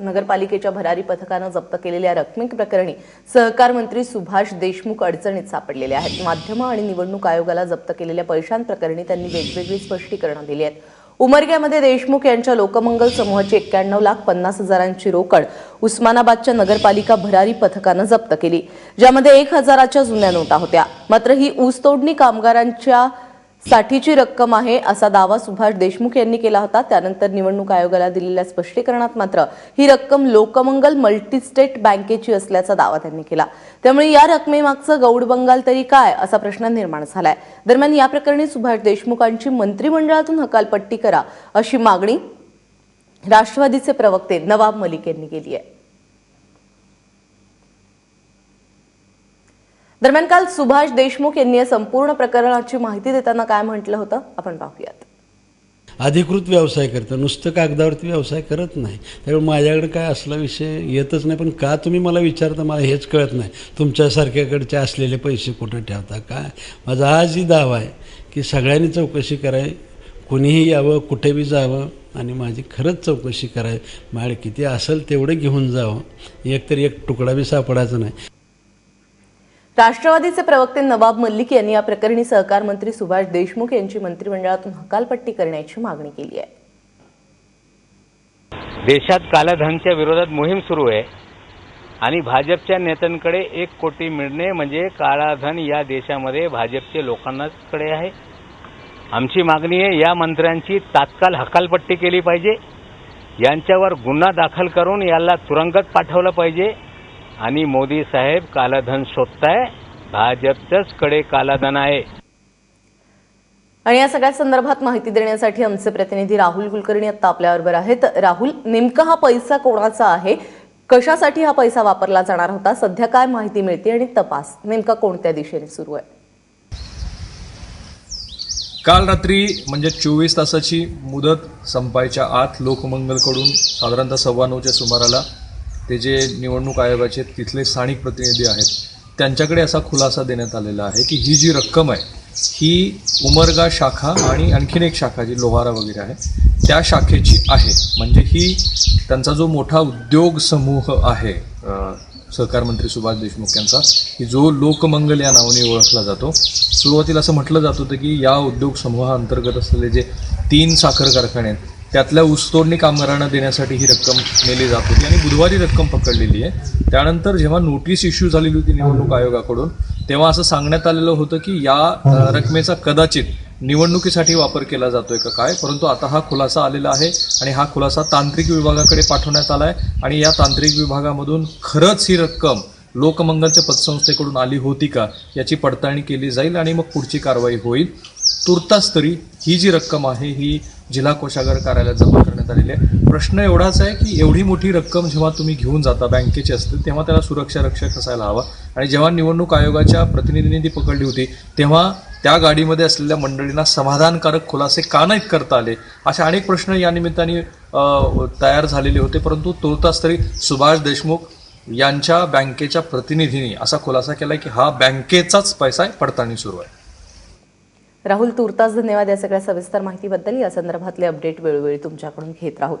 नगरपालिकेच्या भरारी पथकानं जप्त केलेल्या रकमेप्रकरणी सहकार मंत्री सुभाष देशमुख अडचणीत सापडलेले आहेत. माध्यमं आणि निवडणूक आयोगाला जप्त केलेल्या पैशांप्रकरणी त्यांनी वेगवेगळी स्पष्टीकरणं दिली आहेत. उमरग्यामध्ये देशमुख यांच्या लोकमंगल समूहाची एक्क्याण्णव लाख पन्नास हजारांची रोकड उस्मानाबादच्या नगरपालिका भरारी पथकानं जप्त केली ज्यामध्ये एक हजाराच्या जुन्या नोटा होत्या. मात्र ही ऊसतोडणी कामगारांच्या साठीची रक्कम आहे असा दावा सुभाष देशमुख यांनी केला होता. त्यानंतर निवडणूक आयोगाला दिलेल्या स्पष्टीकरणात मात्र ही रक्कम लोकमंगल मल्टीस्टेट बँकेची असल्याचा दावा त्यांनी केला. त्यामुळे या रकमेमागचं गौड बंगाल तरी काय असा प्रश्न निर्माण झालाय. दरम्यान या प्रकरणी सुभाष देशमुखांची मंत्रिमंडळातून हकालपट्टी करा अशी मागणी राष्ट्रवादीचे प्रवक्ते नवाब मलिक यांनी केली आहे. दरम्यान काल सुभाष देशमुख यांनी या संपूर्ण प्रकरणाची माहिती देताना काय म्हटलं होतं? आपण पाहूयात. अधिकृत व्यवसाय करतं. नुसतं कागदावरती व्यवसाय करत नाही. त्यामुळे माझ्याकडे काय असला विषय येतच नाही. पण का तुम्ही मला विचारता? मला हेच कळत नाही. तुमच्यासारख्याकडचे असलेले पैसे कुठं ठेवता? काय? माझा आजही दावा आहे की सगळ्यांनी चौकशी कराय कुणीही यावं कुठे बी जावं आणि माझी खरंच चौकशी कराय माझ्याकडे किती असेल तेवढं घेऊन जावं. एकतर एक तुकडा बी सापडायचा नाही. राष्ट्रवादीचे प्रवक्ते नवाब मल्लिक यांनी या प्रकरणी सहकार मंत्री सुभाष देशमुख यांची मंत्रिमंडळातून हकालपट्टी करण्याची मागणी केली आहे. देशात कालाधनच्या विरोधात मोहीम सुरू आहे आणि भाजपच्या नेत्यांकडे एक कोटी मिळणे म्हणजे काळाधन या देशामध्ये भाजपचे लोकांनाकडे आहे. आमची मागणी आहे या मंत्र्यांची तात्काळ हकालपट्टी केली पाहिजे. यांच्यावर गुन्हा दाखल करून याला तुरंगत पाठवलं पाहिजे. आणि मोदी साहेब कालाधन शोधताय. भाजपच्याच कडे कालाधन आहे. आणि या सगळ्या संदर्भात माहिती देण्यासाठी आमचे प्रतिनिधी राहुल कुलकर्णी आता आपल्याबरोबर आहेत. राहुल नेमका हा पैसा कोणाचा आहे? कशासाठी हा पैसा वापरला जाणार होता? सध्या काय माहिती मिळते आणि तपास. नेमका कोणत्या दिशेने सुरू आहे? काल रात्री म्हणजे चोवीस तासाची मुदत संपायच्या आत लोकमंगलकडून साधारणतः सव्वा नऊच्या सुमाराला ते जे निवडणूक आयोगाचे तिथले स्थानिक प्रतिनिधी आहेत त्यांच्याकडे असा खुलासा देण्यात आलेला आहे की ही जी रक्कम आहे ही उमरगा शाखा आणि आणखीन एक शाखा जी लोहारा वगैरे आहे त्या शाखेची आहे. म्हणजे ही त्यांचा जो मोठा उद्योग समूह आहे सहकार मंत्री सुभाष देशमुख यांचा की जो लोकमंगल या नावाने ओळखला जातो. सुरुवातीला असं म्हटलं जात होतं की या उद्योग समूहाअंतर्गत असलेले जे तीन साखर कारखाने आहेत त्यातल्या ऊसतोडणी कामगारांना देण्यासाठी ही रक्कम नेली जात होती आणि बुधवारी रक्कम पकडलेली आहे. त्यानंतर जेव्हा नोटीस इश्यू झालेली होती निवडणूक आयोगाकडून तेव्हा असं सांगण्यात आलेलं होतं की या रकमेचा कदाचित निवडणुकीसाठी वापर केला जातोय का काय परंतु आता हा खुलासा आलेला आहे आणि हा खुलासा तांत्रिक विभागाकडे पाठवण्यात आला आहे आणि या तांत्रिक विभागामधून खरंच ही रक्कम लोकमंगलच्या पतसंस्थेकडून आली होती का याची पडताळणी केली जाईल आणि मग पुढची कारवाई होईल. तुर्तास तरी ही जी रक्कम आहे ही जिल्हा कोषागार कार्यालयात जमा करण्यात आलेली आहे. प्रश्न एवढाच आहे की एवढी मोठी रक्कम जेव्हा तुम्ही घेऊन जाता बँकेची असते तेव्हा त्याला सुरक्षा रक्षक असायला हवा. आणि जेव्हा निवडणूक आयोगाच्या प्रतिनिधींनी ती पकडली होती तेव्हा त्या गाडीमध्ये असलेल्या मंडळींना समाधानकारक खुलासे का नाहीत करता आले? असे अनेक प्रश्न या निमित्ताने तयार झालेले होते. परंतु तुर्तास तरी सुभाष देशमुख यांच्या बँकेच्या प्रतिनिधींनी असा खुलासा केला की हा बँकेचाच पैसा आहे पडताळणी सुरू आहे. राहुल तुर्तास धन्यवाद या सगळ्या सविस्तर माहितीबद्दल. या संदर्भातले अपडेट वेळोवेळी तुमच्याकडून घेत राहू.